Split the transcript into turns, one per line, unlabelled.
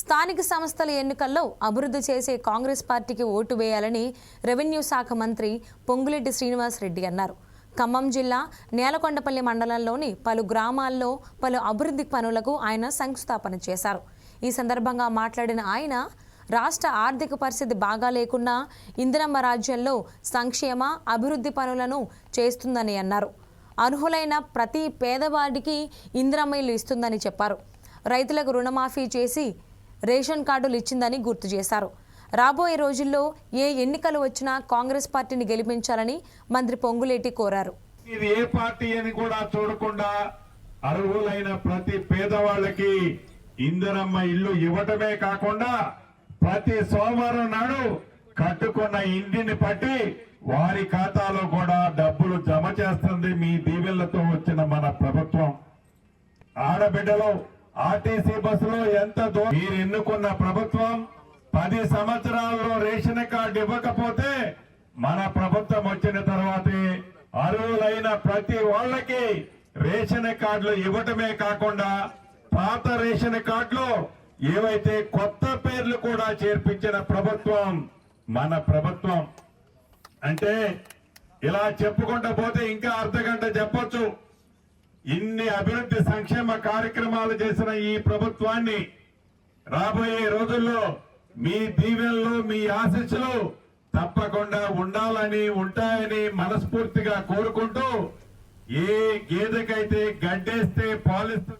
స్థానిక సంస్థల ఎన్నికల్లో అభివృద్ధి చేసే కాంగ్రెస్ పార్టీకి ఓటు వేయాలని రెవెన్యూ శాఖ మంత్రి పొంగులెడ్డి శ్రీనివాసరెడ్డి అన్నారు. ఖమ్మం జిల్లా నేలకొండపల్లి మండలంలోని పలు గ్రామాల్లో పలు అభివృద్ధి పనులకు ఆయన శంకుస్థాపన చేశారు. ఈ సందర్భంగా మాట్లాడిన ఆయన రాష్ట్ర ఆర్థిక పరిస్థితి బాగా లేకున్నా ఇందిరమ్మ రాజ్యంలో సంక్షేమ అభివృద్ధి పనులను చేస్తుందని అన్నారు. అర్హులైన ప్రతి పేదవాడికి ఇందిరమ్మ ఇల్లు ఇస్తుందని చెప్పారు. రైతులకు రుణమాఫీ చేసి రేషన్ కార్డులు ఇచ్చిందని గుర్తు చేశారు. రాబోయే రోజుల్లో ఏ ఎన్నికలు వచ్చినా కాంగ్రెస్ పార్టీని గెలిపించాలని మంత్రి పొంగులేటి కోరారు.
ఇది ఏ పార్టీ అని కూడా చూడకుండా అర్హులైన ప్రతి పేదవాళ్ళకి ఇందిరమ్మ ఇల్లు ఇవ్వటమే కాకుండా ప్రతి సోమవారం నాడు కట్టుకున్న ఇంటిని పట్టి వారి ఖాతాలో కూడా డబ్బులు జమ చేస్తుంది మీ దీవెళ్ళతో వచ్చిన మన ప్రభుత్వం. ఆడబిడ్డలో ఆర్టీసీ బస్సులో ఎంత దూరం మీరు ఎన్నుకున్న ప్రభుత్వం పది సంవత్సరాల్లో రేషన్ కార్డు ఇవ్వకపోతే మన ప్రభుత్వం వచ్చిన తర్వాతే అర్హులైన ప్రతి వాళ్ళకి రేషన్ కార్డులు ఇవ్వటమే కాకుండా పాత రేషన్ కార్డులు ఏవైతే కొత్త పేర్లు కూడా చేర్పించిన ప్రభుత్వం మన ప్రభుత్వం. అంటే ఇలా చెప్పుకుంటా పోతే ఇంకా అర్ధ గంట చెప్పొచ్చు. ఇన్ని అభివృద్ధి సంక్షేమ కార్యక్రమాలు చేసిన ఈ ప్రభుత్వాన్ని రాబోయే రోజుల్లో మీ దీవెనలు మీ ఆశీస్సులు తప్పకుండా ఉండాలని ఉంటాయని మనస్ఫూర్తిగా కోరుకుంటూ ఏ గేదెకైతే గడ్డేస్తే పాలిస్తుంది